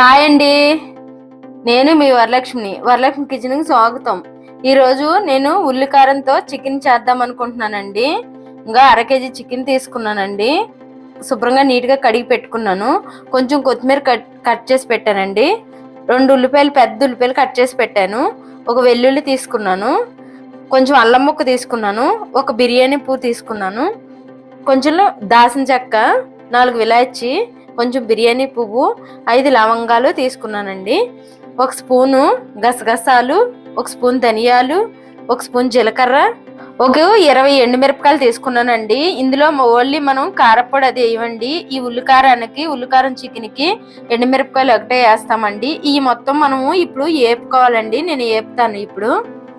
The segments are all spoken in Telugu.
హాయ్ అండి. నేను మీ వరలక్ష్మిని. వరలక్ష్మి కిచెన్కి స్వాగతం. ఈరోజు నేను ఉల్లికారంతో చికెన్ చేద్దాం అనుకుంటున్నానండి. ఇంకా అర కేజీ చికెన్ తీసుకున్నానండి. శుభ్రంగా నీట్గా కడిగి పెట్టుకున్నాను. కొంచెం కొత్తిమీర కట్ కట్ చేసి పెట్టానండి. రెండు ఉల్లిపాయలు పెద్ద ఉల్లిపాయలు కట్ చేసి పెట్టాను. ఒక వెల్లుల్లి తీసుకున్నాను. కొంచెం అల్లం ముక్క తీసుకున్నాను. ఒక బిర్యానీ పువ్వు తీసుకున్నాను. కొంచెం దాసిన చెక్క నాలుగు విలాయచి కొంచెం బిర్యానీ పువ్వు ఐదు లవంగాలు తీసుకున్నానండి. ఒక స్పూను గసగసాలు ఒక స్పూన్ ధనియాలు ఒక స్పూన్ జీలకర్ర ఒక ఇరవై ఎండుమిరపకాయలు తీసుకున్నానండి. ఇందులో ఓన్లీ మనం కారపొడి అది వేయమండి. ఈ ఉల్లికారానికి ఉల్లికారం చికెన్కి ఎండుమిరపకాయలు ఒకటే వేస్తామండి. ఈ మొత్తం మనము ఇప్పుడు వేపుకోవాలండి నేను వేపుతాను ఇప్పుడు.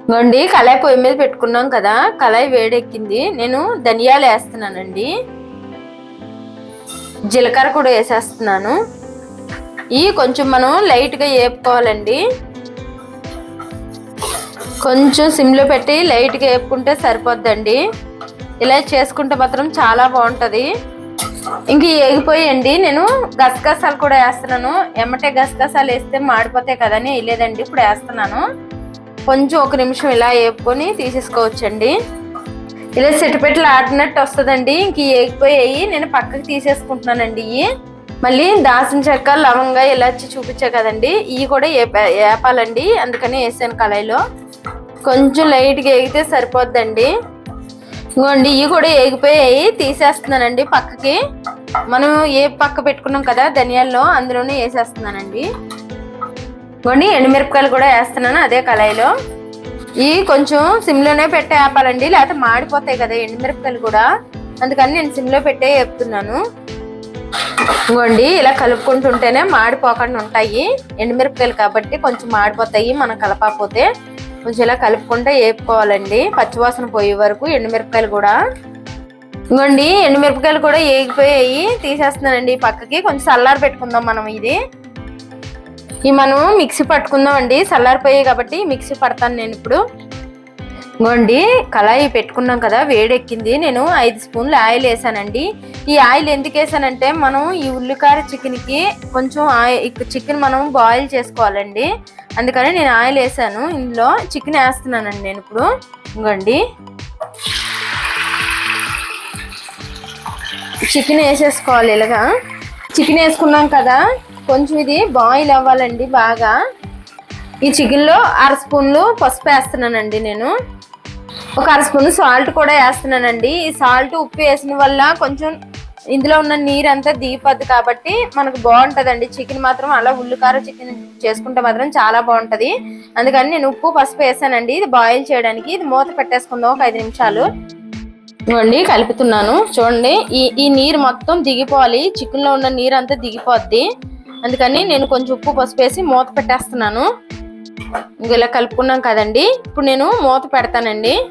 ఇవ్వండి కళాయి పొయ్యి మీద పెట్టుకున్నాం కదా కళాయి వేడెక్కింది. నేను ధనియాలు వేస్తున్నానండి. జీలకర్ర కూడా వేసేస్తున్నాను. ఇవి కొంచెం మనం లైట్గా వేపుకోవాలండి. కొంచెం సిమ్లో పెట్టి లైట్గా వేపుకుంటే సరిపోద్దండి. ఇలా చేసుకుంటే మాత్రం చాలా బాగుంటుంది. ఇంక ఏగిపోయండి. నేను గసగసాలు కూడా వేస్తున్నాను. ఎమ్మటే గసగసాలు వేస్తే మాడిపోతాయి కదని వేయలేదండి. ఇప్పుడు వేస్తున్నాను. కొంచెం ఒక నిమిషం ఇలా వేపుకొని తీసేసుకోవచ్చండి. ఇలా సెట్టుపెట్లు ఆడినట్టు వస్తుందండి. ఇంక ఏగిపోయాయి. నేను పక్కకి తీసేసుకుంటున్నానండి ఇవి మళ్ళీ దాసిన చెక్క లవంగా ఇలాచి చూపించా కదండి. ఇవి కూడా ఏప- ఏపాలండి. అందుకని వేసాను కళాయిలో. కొంచెం లైట్గా ఏగితే సరిపోద్దండి. ఇదిగోండి ఇవి కూడా ఏగిపోయాయి. తీసేస్తున్నానండి పక్కకి. మనం ఏ పక్క పెట్టుకున్నాం కదా ధనియాల్లో అందులోనే వేసేస్తున్నానండి. ఇదిగోండి ఎండుమిరపకాయలు కూడా వేస్తున్నాను అదే కళాయిలో. ఇవి కొంచెం సిమ్లోనే పెట్టే ఆపాలండి లేకపోతే మాడిపోతాయి కదా ఎండుమిరపకాయలు కూడా. అందుకని నేను సిమ్లో పెట్టే చెప్తున్నాను. ఇదిగోండి ఇలా కలుపుకుంటుంటేనే మాడిపోకుండా ఉంటాయి ఎండుమిరపకాయలు కాబట్టి కొంచెం మాడిపోతాయి మనం కలపకపోతే. కొంచెం ఇలా కలుపుకుంటే వేపుకోవాలండి పచ్చివాసన పోయే వరకు ఎండుమిరపకాయలు కూడా. ఇదిగోండి ఎండుమిరపకాయలు కూడా వేగిపోయాయి తీసేస్తున్నానండి ఈ పక్కకి. కొంచెం చల్లారి పెట్టుకుందాం మనం ఇది. ఈ మనం మిక్సీ పట్టుకుందాం అండి చల్లారిపోయాయి కాబట్టి మిక్సీ పడతాను నేను ఇప్పుడు. ఇంకోండి కళాయి పెట్టుకున్నాం కదా వేడెక్కింది. నేను ఐదు స్పూన్లు ఆయిల్ వేసానండి. ఈ ఆయిల్ ఎందుకు వేసానంటే మనం ఈ ఉల్లికార చికెన్కి కొంచెం ఆయిల్ చికెన్ మనం బాయిల్ చేసుకోవాలండి. అందుకని నేను ఆయిల్ వేసాను. ఇందులో చికెన్ వేస్తున్నానండి నేను ఇప్పుడు. ఇంకోండి. చికెన్ వేసేసుకోవాలి ఇలాగా. చికెన్ వేసుకున్నాం కదా కొంచెం ఇది బాయిల్ అవ్వాలండి బాగా. ఈ చికెన్లో అర స్పూన్లు పసుపు వేస్తున్నానండి నేను. ఒక అర స్పూన్ సాల్ట్ కూడా వేస్తున్నానండి. ఈ సాల్ట్ ఉప్పు వేసిన వల్ల కొంచెం ఇందులో ఉన్న నీరంతా దీపద్దు దిగిపోద్ది కాబట్టి మనకు బాగుంటుందండి. చికెన్ మాత్రం అలా ఉల్లికార చికెన్ చేసుకుంటే మాత్రం చాలా బాగుంటుంది. అందుకని నేను ఉప్పు పసుపు వేసానండి. ఇది బాయిల్ చేయడానికి ఇది మూత పెట్టేసుకుందాం ఒక ఐదు నిమిషాలు. చూడండి కలుపుతున్నాను. చూడండి ఈ ఈ నీరు మొత్తం దిగిపోవాలి. చికెన్లో ఉన్న నీరు అంతా దిగిపోద్ది. అందుకని నేను కొంచెం ఉప్పు పసుపు వేసి మూత పెట్టేస్తున్నాను. ఇంక ఇలా కలుపుకున్నాం కదండి. ఇప్పుడు నేను మూత పెడతానండి.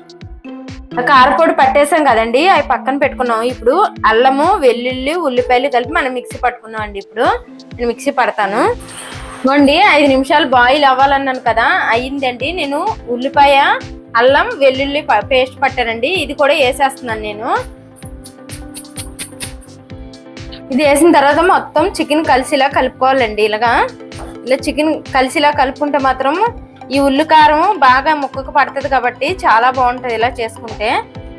కారపొడి పట్టేసాం కదండి. అవి పక్కన పెట్టుకున్నాం ఇప్పుడు అల్లము వెల్లుల్లి ఉల్లిపాయలు కలిపి మనం మిక్సీ పట్టుకున్నాం అండి ఇప్పుడు. నేను మిక్సీ పడతాను. ఇవ్వండి ఐదు నిమిషాలు బాయిల్ అవ్వాలన్నాను కదా. అయ్యిందండి. నేను ఉల్లిపాయ అల్లం వెల్లుల్లి పేస్ట్ పట్టానండి. ఇది కూడా వేసేస్తున్నాను నేను. ఇది వేసిన తర్వాత మొత్తం చికెన్ కలిసిలా కలుపుకోవాలండి ఇలాగా. ఇలా చికెన్ కలిసిలా కలుపుకుంటే మాత్రం ఈ ఉల్లి కారం బాగా ముక్కకు పడుతుంది కాబట్టి చాలా బాగుంటుంది ఇలా చేసుకుంటే.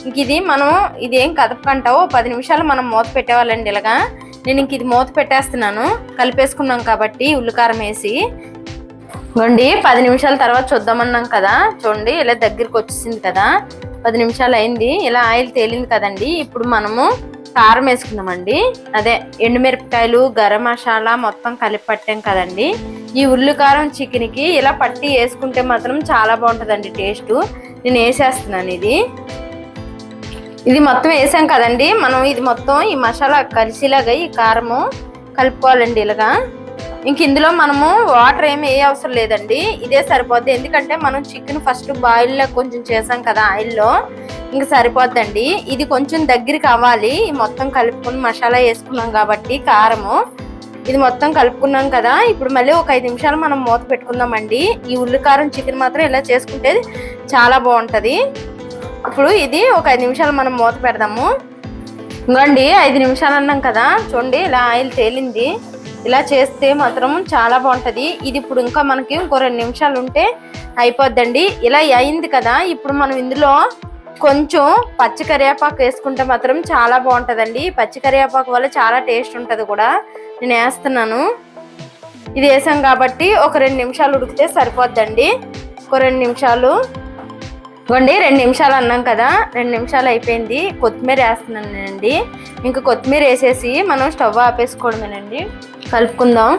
ఇంక ఇది మనం ఇది ఏం కదపకంటావు పది నిమిషాలు మనం మూత పెట్టేవాళ్ళండి ఇలాగా. నేను ఇంక ఇది మూత పెట్టేస్తున్నాను. కలిపేసుకున్నాం కాబట్టి ఉల్లికారం వేసి. ఇవ్వండి పది నిమిషాల తర్వాత చూద్దామన్నాం కదా. చూడండి ఇలా దగ్గరికి వచ్చేసింది కదా. పది నిమిషాలు అయింది. ఇలా ఆయిల్ తేలింది కదండి. ఇప్పుడు మనము కారం వేసుకుందామండి. అదే ఎండుమిరపకాయలు గరం మసాలా మొత్తం కలిపి పట్టాం కదండి. ఈ ఉల్లి కారం చికెన్కి ఇలా పట్టి వేసుకుంటే మాత్రం చాలా బాగుంటుందండి టేస్ట్. నేను వేసేస్తున్నాను ఇది. ఇది మొత్తం వేసాం కదండి. మనం ఇది మొత్తం ఈ మసాలా కలిసిలాగా ఈ కారము కలుపుకోవాలండి ఇలాగా. ఇంక ఇందులో మనము వాటర్ ఏమి ఏ అవసరం లేదండి. ఇదే సరిపోద్ది. ఎందుకంటే మనం చికెన్ ఫస్ట్ బాయిల్లో కొంచెం చేసాం కదా ఆయిల్లో. ఇంక సరిపోద్దండి. ఇది కొంచెం దగ్గరికి అవ్వాలి మొత్తం కలుపుకొని మసాలా వేసుకున్నాం కాబట్టి కారము. ఇది మొత్తం కలుపుకున్నాం కదా. ఇప్పుడు మళ్ళీ ఒక ఐదు నిమిషాలు మనం మూత పెట్టుకుందామండి. ఈ ఉల్లికారం చికెన్ మాత్రం ఇలా చేసుకుంటే చాలా బాగుంటుంది. ఇప్పుడు ఇది ఒక ఐదు నిమిషాలు మనం మూత పెడదాము. ఇంకోండి ఐదు నిమిషాలు అన్నాం కదా. చూడండి ఇలా ఆయిల్ తేలింది. ఇలా చేస్తే మాత్రం చాలా బాగుంటుంది. ఇది ఇప్పుడు ఇంకా మనకి ఇంకో రెండు నిమిషాలు ఉంటే అయిపోద్దండి. ఇలా అయింది కదా ఇప్పుడు మనం ఇందులో కొంచెం పచ్చి కరివేపాకు వేసుకుంటే మాత్రం చాలా బాగుంటుందండి. పచ్చి కరివేపాకు వల్ల చాలా టేస్ట్ ఉంటుంది కూడా. నేను వేస్తున్నాను. ఇది వేసాం కాబట్టి ఒక రెండు నిమిషాలు ఉడికితే సరిపోద్దండి. ఒక రెండు నిమిషాలు. ఇవ్వండి రెండు నిమిషాలు అన్నాం కదా రెండు నిమిషాలు అయిపోయింది. కొత్తిమీర వేస్తున్నానండి. ఇంకా కొత్తిమీర వేసేసి మనం స్టవ్ ఆపేసుకోవడమేనండి. కలుపుకుందాం.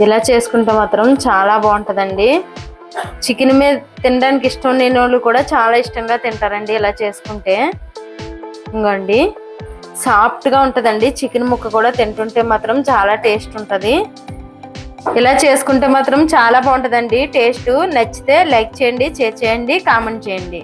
ఇలా చేసుకుంటే మాత్రం చాలా బాగుంటుందండి. చికెన్ మీద తినడానికి ఇష్టం లేని వాళ్ళు కూడా చాలా ఇష్టంగా తింటారండి ఇలా చేసుకుంటే. ఇంకోండి సాఫ్ట్గా ఉంటుందండి. చికెన్ ముక్క కూడా తింటుంటే మాత్రం చాలా టేస్ట్ ఉంటుంది. ఇలా చేసుకుంటే మాత్రం చాలా బాగుంటుందండి. టేస్ట్ నచ్చితే లైక్ చేయండి షేర్ చేయండి కామెంట్ చేయండి.